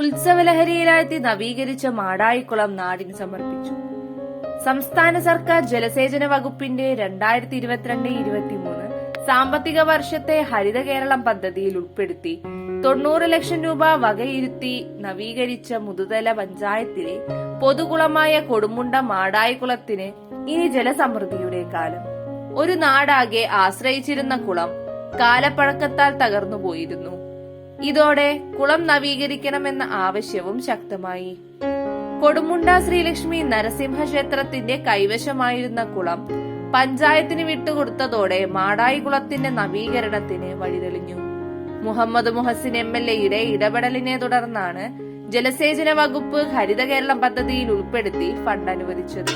പഞ്ചായത്തി നവീകരിച്ച മാടായിക്കുളം നാടിന് സമർപ്പിച്ചു. സംസ്ഥാന സർക്കാർ ജലസേചന വകുപ്പിന്റെ രണ്ടായിരത്തി ഇരുപത്തിരണ്ട് ഇരുപത്തിമൂന്ന് സാമ്പത്തിക വർഷത്തെ ഹരിത കേരളം പദ്ധതിയിൽ ഉൾപ്പെടുത്തി തൊണ്ണൂറ് ലക്ഷം രൂപ വകയിരുത്തി നവീകരിച്ച മുതുതല പഞ്ചായത്തിലെ പൊതുകുളമായ കൊടുമുണ്ട മാടായിക്കുളത്തിന് ഇനി ജലസമൃദ്ധിയുടെ കാലം. ഒരു നാടാകെ ആശ്രയിച്ചിരുന്ന കുളം കാലപ്പഴക്കത്താൽ തകർന്നുപോയിരുന്നു. ഇതോടെ കുളം നവീകരിക്കണമെന്ന ആവശ്യവും ശക്തമായി. കൊടുമുണ്ട ശ്രീലക്ഷ്മി നരസിംഹ ക്ഷേത്രത്തിന്റെ കൈവശമായിരുന്ന കുളം പഞ്ചായത്തിന് വിട്ടുകൊടുത്തതോടെ മാടായി കുളത്തിന്റെ നവീകരണത്തിന് വഴിതെളിഞ്ഞു. മുഹമ്മദ് മുഹസിൻ എം എൽ എയുടെ ഇടപെടലിനെ തുടർന്നാണ് ജലസേചന വകുപ്പ് ഹരിത കേരളം പദ്ധതിയിൽ ഉൾപ്പെടുത്തി ഫണ്ട് അനുവദിച്ചത്.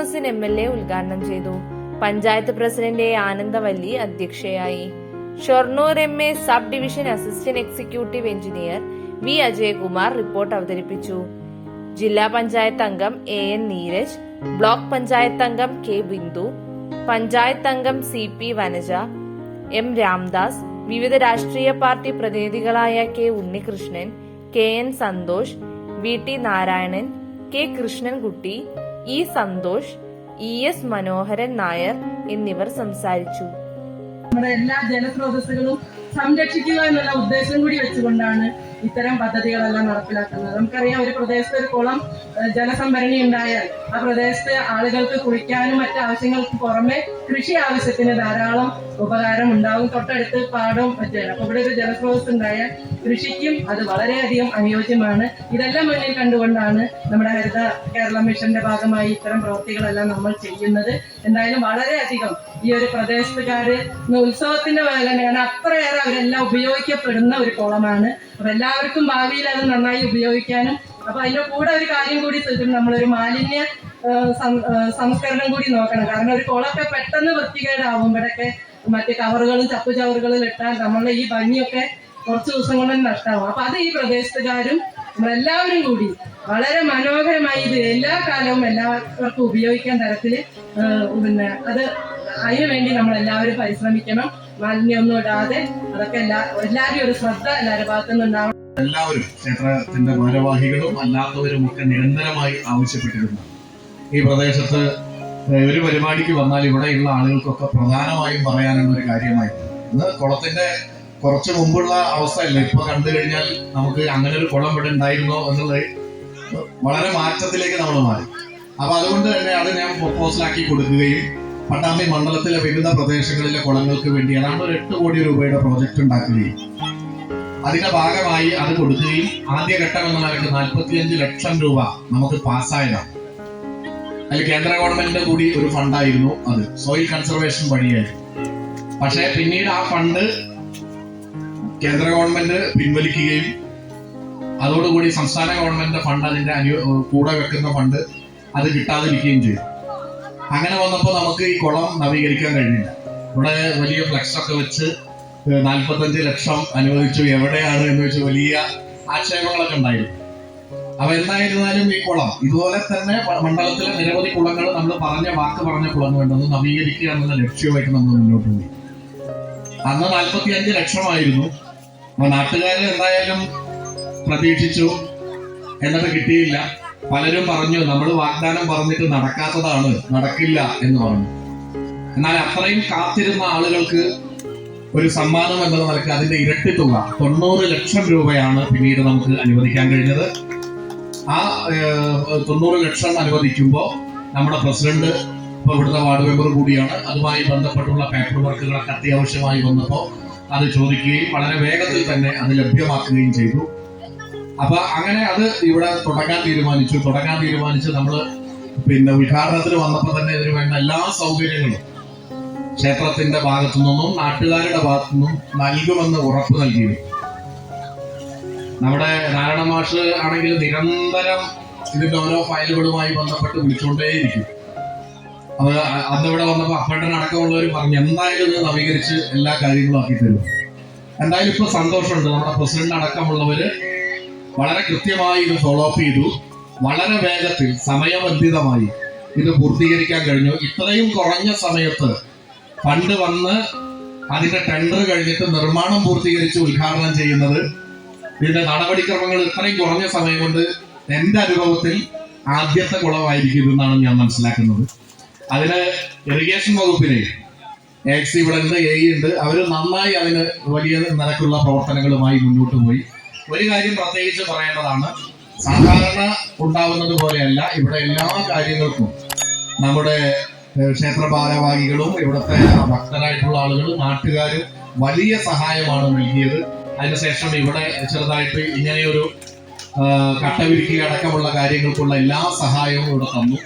മുഹസിൻ എം എൽ എ ഉദ്ഘാടനം ചെയ്തു. പഞ്ചായത്ത് പ്രസിഡന്റ് ആനന്ദവല്ലി അധ്യക്ഷയായി. Shoranur M A subdivision assistant executive engineer V Ajayakumar report അവതരിപ്പിച്ചു. ജില്ലാ പഞ്ചായത്ത് അംഗം A N Neeraj block panchayat അംഗം കെ ബിന്ദു പഞ്ചായത്ത് അംഗം C P Vanaja M Ramdas വിവിധ രാഷ്ട്രീയ party പ്രതിനിധികളായ K Unnikrishnan K N Santhosh V T Narayanan K Krishnankutty E Santhosh E S Manoharan Nair എന്നിവർ സംസാരിച്ചു. നമ്മുടെ എല്ലാ ജലസ്രോതസ്സുകളും സംരക്ഷിക്കുക എന്നുള്ള ഉദ്ദേശം കൂടി വെച്ചുകൊണ്ടാണ് ഇത്തരം പദ്ധതികളെല്ലാം നടപ്പിലാക്കുന്നത്. നമുക്കറിയാം ഒരു പ്രദേശത്ത് ഒരു കുളം ജലസംഭരണി ഉണ്ടായാൽ ആ പ്രദേശത്തെ ആളുകൾക്ക് കുളിക്കാനും മറ്റു ആവശ്യങ്ങൾക്ക് പുറമെ കൃഷി ആവശ്യത്തിന് ധാരാളം ഉപകാരം ഉണ്ടാവും. തൊട്ടടുത്ത് പാടവും മറ്റേ അപ്പൊ ഇവിടെ ഒരു ജലസ്രോതസ് ഉണ്ടായാൽ കൃഷിക്കും അത് വളരെയധികം അനുയോജ്യമാണ്. ഇതെല്ലാം മുന്നിൽ കണ്ടുകൊണ്ടാണ് നമ്മുടെ ഹരിത കേരള മിഷന്റെ ഭാഗമായി ഇത്തരം പ്രവൃത്തികളെല്ലാം നമ്മൾ ചെയ്യുന്നത്. എന്തായാലും വളരെയധികം ഈ ഒരു പ്രദേശത്തുകാര് ഉത്സവത്തിന്റെ വേല തന്നെയാണ് അത്രയേറെ അവരെല്ലാം ഉപയോഗിക്കപ്പെടുന്ന ഒരു കുളമാണ്. അപ്പൊ എല്ലാവർക്കും ഭാവിയിൽ അത് നന്നായി ഉപയോഗിക്കാനും അപ്പൊ അതിന്റെ കൂടെ ഒരു കാര്യം കൂടി ചെയ്തിട്ടുണ്ട് നമ്മളൊരു മാലിന്യ സംസ്കരണം കൂടി നോക്കണം. കാരണം ഒരു കുളമൊക്കെ പെട്ടെന്ന് വൃത്തികേടാവും ഇവിടെയൊക്കെ മറ്റേ കവറുകളും ചപ്പു ചവറുകളും ഇട്ടാൽ നമ്മളുടെ ഈ ഭംഗിയൊക്കെ കുറച്ച് ദിവസം കൊണ്ട് നഷ്ടമാവും അപ്പൊ അത് ഈ പ്രദേശത്തുകാരും നമ്മളെല്ലാവരും കൂടി വളരെ മനോഹരമായി ഇത് എല്ലാ കാലവും എല്ലാവർക്കും ഉപയോഗിക്കാൻ തരത്തിൽ പിന്നെ അത് അതിനു വേണ്ടി നമ്മൾ എല്ലാവരും പരിശ്രമിക്കണം. മാലിന്യമൊന്നും ഇടാതെ അതൊക്കെ എല്ലാ എല്ലാവരും ഒരു ശ്രദ്ധ എല്ലാവരുടെ ഭാഗത്തു നിന്നുണ്ടാവണം. എല്ലാവരും ക്ഷേത്രത്തിന്റെ ഭാരവാഹികളും അല്ലാത്തവരും ഒക്കെ നിരന്തരമായി ആവശ്യപ്പെട്ടിരുന്നു ഈ പ്രദേശത്ത് ഒരു പരിപാടിക്ക് വന്നാൽ ഇവിടെയുള്ള ആളുകൾക്കൊക്കെ പ്രധാനമായും പറയാനുള്ള ഒരു കാര്യമായിരുന്നു ഇന്ന് കുളത്തിന്റെ കുറച്ച് മുമ്പുള്ള അവസ്ഥയല്ല? ഇപ്പൊ കണ്ടു കഴിഞ്ഞാൽ നമുക്ക് അങ്ങനെ ഒരു കുളം ഇവിടെ ഉണ്ടായിരുന്നോ എന്നുള്ളത് വളരെ മാറ്റത്തിലേക്ക് നമ്മൾ മാറി. അപ്പൊ അതുകൊണ്ട് തന്നെ അത് ഞാൻ പ്രപ്പോസലാക്കി കൊടുക്കുകയും പട്ടാമ്പി മണ്ഡലത്തിലെ വിവിധ പ്രദേശങ്ങളിലെ കുളങ്ങൾക്ക് വേണ്ടി ഏതാണ്ട് ഒരു എട്ട് കോടി രൂപയുടെ പ്രോജക്റ്റ് ഉണ്ടാക്കുകയും അതിന്റെ ഭാഗമായി അത് കൊടുക്കുകയും ആദ്യഘട്ടം എന്ന നിലയ്ക്ക് നാൽപ്പത്തിയഞ്ച് ലക്ഷം രൂപ നമുക്ക് പാസ്സായതാണ്. അതിൽ കേന്ദ്ര ഗവൺമെന്റിന്റെ കൂടി ഒരു ഫണ്ടായിരുന്നു അത്. സോയിൽ കൺസർവേഷൻ വഴിയായിരുന്നു പക്ഷേ പിന്നീട് ആ ഫണ്ട് കേന്ദ്ര ഗവൺമെന്റ് പിൻവലിക്കുകയും അതോടുകൂടി സംസ്ഥാന ഗവൺമെന്റിന്റെ ഫണ്ട് അതിന്റെ അനു കൂടെ വെക്കുന്ന ഫണ്ട് അത് കിട്ടാതിരിക്കുകയും ചെയ്തു. അങ്ങനെ വന്നപ്പോൾ നമുക്ക് ഈ കുളം നവീകരിക്കാൻ കഴിഞ്ഞില്ല. ഇവിടെ വലിയ ഫ്ലക്സ് ഒക്കെ വെച്ച് നാൽപ്പത്തഞ്ച് ലക്ഷം അനുവദിച്ചു. എവിടെയാണ് എന്ന് വെച്ച് വലിയ ആക്ഷേപങ്ങളൊക്കെ ഉണ്ടായിരുന്നു. അപ്പൊ എന്തായിരുന്നാലും ഈ കുളം ഇതുപോലെ തന്നെ മണ്ഡലത്തിലെ നിരവധി കുളങ്ങൾ നമ്മൾ പറഞ്ഞ വാക്ക് പറഞ്ഞ കുളങ്ങൾ ഉണ്ടെന്ന് നവീകരിക്കുക എന്നുള്ള ലക്ഷ്യമായിട്ട് നമ്മൾ മുന്നോട്ട് പോയി. അന്ന് നാൽപ്പത്തി അഞ്ച് ലക്ഷമായിരുന്നു. അപ്പൊ നാട്ടുകാർ എന്തായാലും പ്രതീക്ഷിച്ചു. എന്നിട്ട് കിട്ടിയില്ല. പലരും പറഞ്ഞു നമ്മൾ വാഗ്ദാനം പറഞ്ഞിട്ട് നടക്കാത്തതാണ് നടക്കില്ല എന്ന് പറഞ്ഞു. എന്നാൽ അത്രയും കാത്തിരുന്ന ആളുകൾക്ക് ഒരു സമ്മാനം എന്നത് നിലയ്ക്ക് അതിന്റെ ഇരട്ടി തുക തൊണ്ണൂറ് ലക്ഷം രൂപയാണ് പിന്നീട് നമുക്ക് അനുവദിക്കാൻ കഴിഞ്ഞത്. ആ തൊണ്ണൂറ് ലക്ഷം അനുവദിക്കുമ്പോൾ നമ്മുടെ പ്രസിഡന്റ് ഇപ്പോൾ ഇവിടുത്തെ വാർഡ് മെമ്പർ കൂടിയാണ്. അതുമായി ബന്ധപ്പെട്ടുള്ള പേപ്പർ വർക്കുകളൊക്കെ അത്യാവശ്യമായി വന്നപ്പോൾ അത് ചോദിക്കുകയും വളരെ വേഗത്തിൽ തന്നെ അത് ലഭ്യമാക്കുകയും ചെയ്തു. അപ്പൊ അങ്ങനെ അത് ഇവിടെ തുടങ്ങാൻ തീരുമാനിച്ചു. തുടങ്ങാൻ തീരുമാനിച്ച് നമ്മൾ പിന്നെ ഉദ്ഘാടനത്തിന് വന്നപ്പോൾ തന്നെ ഇതിന് വേണ്ട എല്ലാ സൗകര്യങ്ങളും ക്ഷേത്രത്തിന്റെ ഭാഗത്തു നിന്നും നാട്ടുകാരുടെ ഭാഗത്തു നിന്നും നൽകുമെന്ന് ഉറപ്പ് നൽകിയിരുന്നു. നമ്മുടെ നാരായണ മാഷ് ആണെങ്കിൽ നിരന്തരം ഇതിന്റെ ഓരോ ഫയലുകളുമായി ബന്ധപ്പെട്ട് വിളിച്ചുകൊണ്ടേയിരിക്കും. അത് അ- അന്ന് ഇവിടെ വന്നപ്പോൾ അപ്പേട്ടൻ അടക്കമുള്ളവർ പറഞ്ഞു എന്തായാലും നവീകരിച്ച് എല്ലാ കാര്യങ്ങളും ആക്കി തരും. എന്തായാലും ഇപ്പൊ സന്തോഷമുണ്ട്. നമ്മുടെ പ്രസിഡന്റ് അടക്കമുള്ളവര് വളരെ കൃത്യമായി ഇത് ഫോളോ അപ്പ് ചെയ്തു. വളരെ വേഗത്തിൽ സമയബന്ധിതമായി ഇത് പൂർത്തീകരിക്കാൻ കഴിഞ്ഞു. ഇത്രയും കുറഞ്ഞ സമയത്ത് ഫണ്ട് വന്ന് അതിന്റെ ടെൻഡർ കഴിഞ്ഞിട്ട് നിർമ്മാണം പൂർത്തീകരിച്ച് ഉദ്ഘാടനം ചെയ്യുന്നത് ഇതിന്റെ നടപടിക്രമങ്ങൾ ഇത്രയും കുറഞ്ഞ സമയം കൊണ്ട് എന്റെ അനുഭവത്തിൽ ആദ്യത്തെ കുളമായിരിക്കും എന്നാണ് ഞാൻ മനസ്സിലാക്കുന്നത്. അതിന് ഇറിഗേഷൻ വകുപ്പിനെ എക്സ് ഇവിടെ ഉണ്ട് എ ഉണ്ട്. അവർ നന്നായി അതിന് വലിയ നിരക്കുള്ള പ്രവർത്തനങ്ങളുമായി മുന്നോട്ട് പോയി. ഒരു കാര്യം പ്രത്യേകിച്ച് പറയേണ്ടതാണ്. സാധാരണ ഉണ്ടാവുന്നത് പോലെയല്ല. ഇവിടെ എല്ലാ കാര്യങ്ങൾക്കും നമ്മുടെ ക്ഷേത്ര ഭാരവാഹികളും ഇവിടുത്തെ ഭക്തരായിട്ടുള്ള ആളുകളും നാട്ടുകാരും വലിയ സഹായമാണ് നൽകിയത്. അതിനുശേഷം ഇവിടെ ചെറുതായിട്ട് ഇങ്ങനെയൊരു കട്ടവിരിക്കുക അടക്കമുള്ള കാര്യങ്ങൾക്കുള്ള എല്ലാ സഹായവും ഇവിടെ തന്നു.